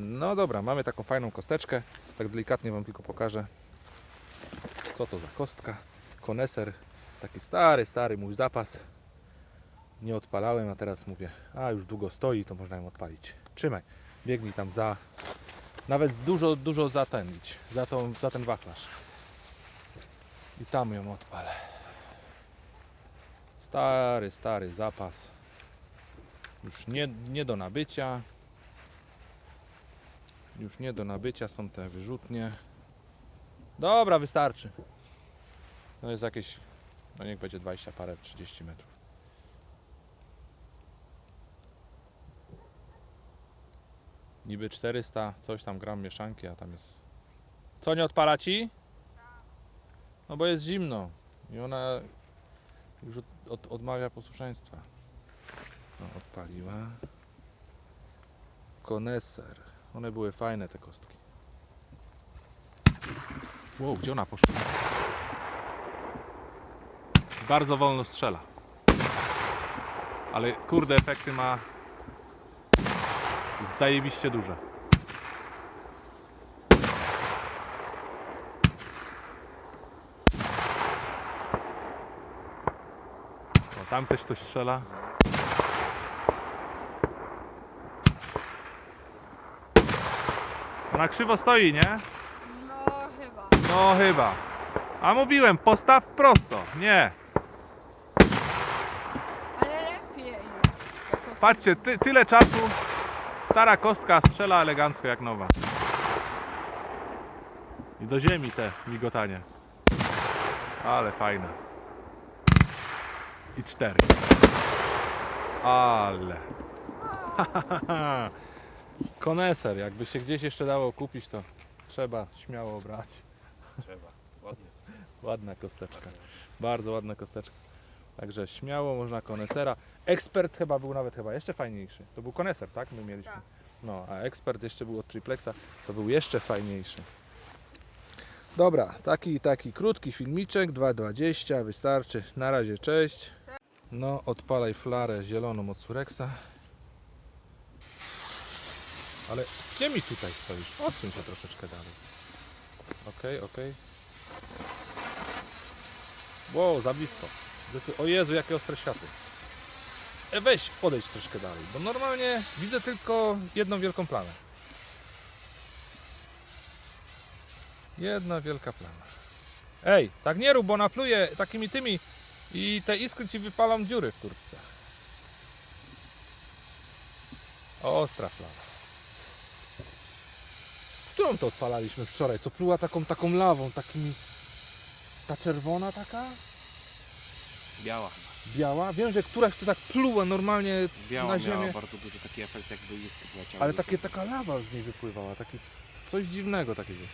No dobra, mamy taką fajną kosteczkę. Tak delikatnie Wam tylko pokażę. Co to za kostka? Koneser. Taki stary, stary mój zapas. Nie odpalałem, a teraz mówię, a już długo stoi, to można ją odpalić. Trzymaj, biegnij tam za... Nawet dużo, dużo za ten idź. Za, za ten wachlarz. I tam ją odpalę. Stary, stary zapas. Już nie, nie do nabycia. Już nie do nabycia są te wyrzutnie. Dobra, wystarczy. To jest jakieś, no niech będzie 20 parę, 30 metrów. Niby 400, coś tam gram mieszanki, a tam jest... Co, nie odpala ci? No bo jest zimno i ona już od, od, odmawia posłuszeństwa. No, odpaliła. Koneser. One były fajne te kostki. Wow, gdzie ona poszła? Bardzo wolno strzela. Ale kurde, efekty ma zajebiście duże. Tam też ktoś strzela. Ona krzywo stoi, nie? No chyba. No chyba. A mówiłem, postaw prosto. Nie. Ale lepiej. Patrzcie, ty, tyle czasu. Stara kostka strzela elegancko jak nowa. I do ziemi te migotanie. Ale fajne. I cztery. Ale. Koneser, jakby się gdzieś jeszcze dało kupić, to trzeba śmiało brać. Trzeba, ładnie. Ładna kosteczka. Bardzo ładna kosteczka. Także śmiało można konesera. Ekspert chyba był nawet chyba jeszcze fajniejszy. To był koneser, tak? My mieliśmy. Tak. No, a ekspert jeszcze był od triplexa, to był jeszcze fajniejszy. Dobra, taki taki krótki filmiczek, 2.20, wystarczy. Na razie, cześć. No, odpalaj flarę zieloną od Surexa. Ale gdzie mi tutaj stoisz? Odsuń się troszeczkę dalej. Okej, okej. Wow, za blisko. O Jezu, jakie ostre światło. E, weź, podejdź troszkę dalej, bo normalnie widzę tylko jedną wielką plamę. Jedna wielka plama. Ej, tak nie rób, bo napluje takimi tymi i te iskry ci wypalą dziury w kurtce. Ostra plama. Którą to odpalaliśmy wczoraj? Co pluła taką taką lawą, takimi... Ta czerwona taka? Biała. Biała? Wiem, że któraś tu tak pluła normalnie Biała na miała ziemię. bardzo duży taki efekt, jakby iskry leciały. Ale takie, taka lawa z niej wypływała, taki coś dziwnego takiego.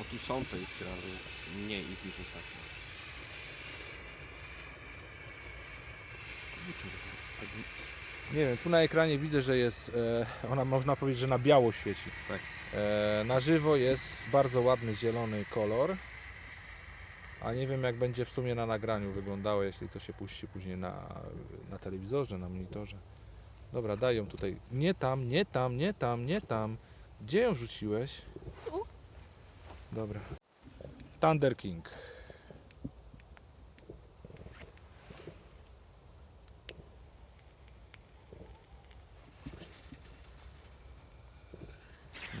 O tu są te iskry, ale mniej ich niż ostatnio. Nie wiem, tu na ekranie widzę, że jest, e, ona można powiedzieć, że na biało świeci. Tak. E, na żywo jest bardzo ładny zielony kolor. A nie wiem jak będzie w sumie na nagraniu wyglądało, jeśli to się puści później na, na telewizorze, na monitorze. Dobra, daj ją tutaj. Nie tam, nie tam, nie tam, nie tam. Gdzie ją rzuciłeś? Tu. Dobra. Thunder King.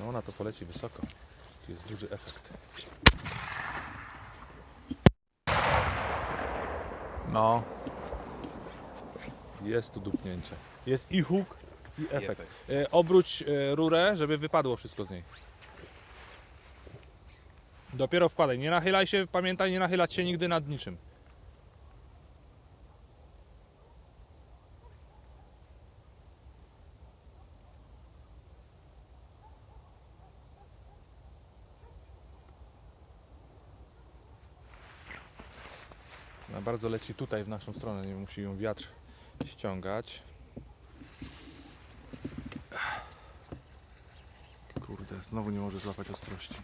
No ona to poleci wysoko. Tu jest duży efekt. No. Jest tu dupnięcie. Jest i huk, i efekt. E, obróć e, rurę, żeby wypadło wszystko z niej. Dopiero wkładaj. Nie nachylaj się, pamiętaj, nie nachylać się nigdy nad niczym. Ona bardzo leci tutaj w naszą stronę, nie musi ją wiatr ściągać. Kurde, znowu nie może złapać ostrości.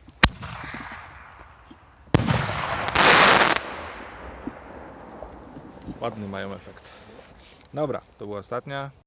Ładny mają efekt. Dobra, to była ostatnia.